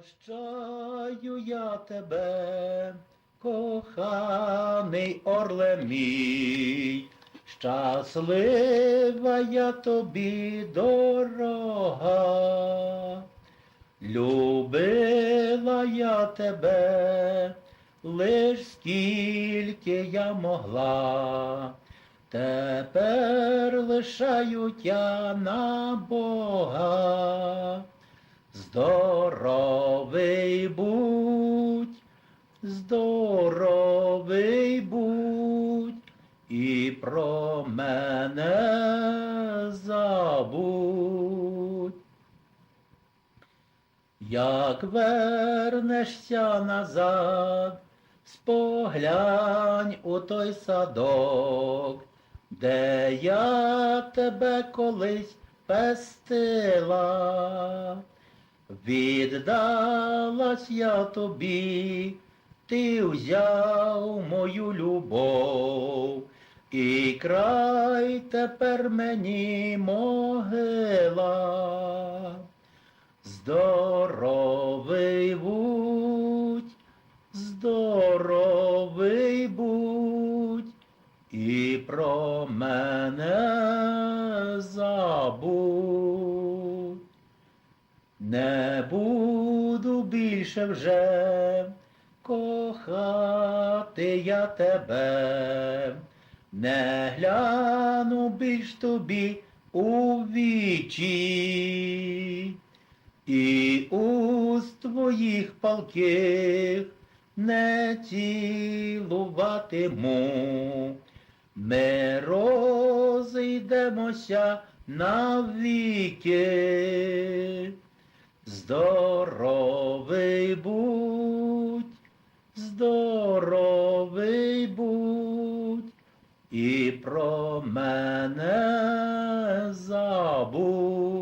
Прощаю я тебе, коханий орле мій, щаслива я тобі дорога. Любила я тебе, лиш скільки я могла. Тепер лишають я на Бога. Здоровий будь, здоровий будь, і про мене забудь. Як вернешся назад, споглянь у той садок, де я тебе колись пестила. Віддалась я тобі, ти взяв мою любов, і край тепер мені могила. Здоровий будь, здоровий будь, і про мене забудь. Не буду більше вже кохати я тебе, не гляну більш тобі у вічі, і уст твоїх палких не цілуватиму. Ми розійдемося навіки. Здоровий будь, і про мене забудь.